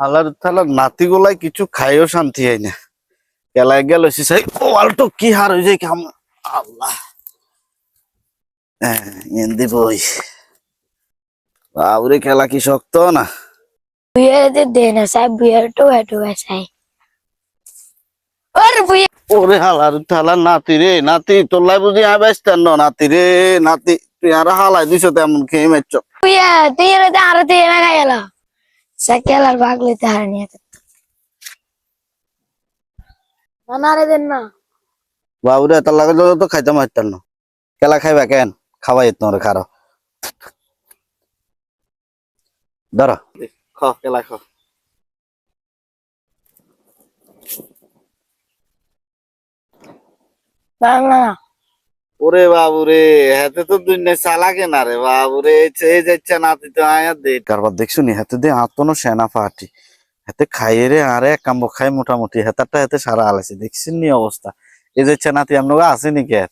তালা নাতি গোলাই কিছু খাইও শান্তি হয় না। কেলায় গেল সিসাই ওয়ালটো কি হার হয়ে যায় কাম আল্লাহ। হ্যাঁ এন্দি বই। বাবুরে খেলা কি শক্ত না? বুয়ের দে না সাহেব বুয়ের তো এটো সাই ওর বুয়ে ওরে হালার নাতি রে নাতি তোলাই বুঝি আয় ব্যস্তান ন নাতি রে নাতি তুই আর হালাই দিছ তেমন খেয়ে মেচ্ছ। বুয়ে তুই আর তুই না গেল। সাইকেল আর ভাগ লইতে হার নিয়ে না রে দেন না। বাবুরে তার লাগে তো খাইতে মারতাম না। খেলা খাইবা কেন? খাওয়াই তোমার খারো। ধরো। খ খেলা খ। না না। ওরে বাবুরে, হাতে তো দুনিয়া চালাকে না রে বাবুরে চেয়ে যাচ্ছে নাতি তো, আয়া দে। কারবার দেখছ নি, হাতে দে আতনো সেনা পাহাটি হাতে খাইয়ে রে, আরে এক কাম্ব খাই মোটামুটি, হাতারটা হাতে সারা আলাইছে, দেখছেন নি অবস্থা। এই যাচ্ছে নাতি, আপনার আছে নাকি আর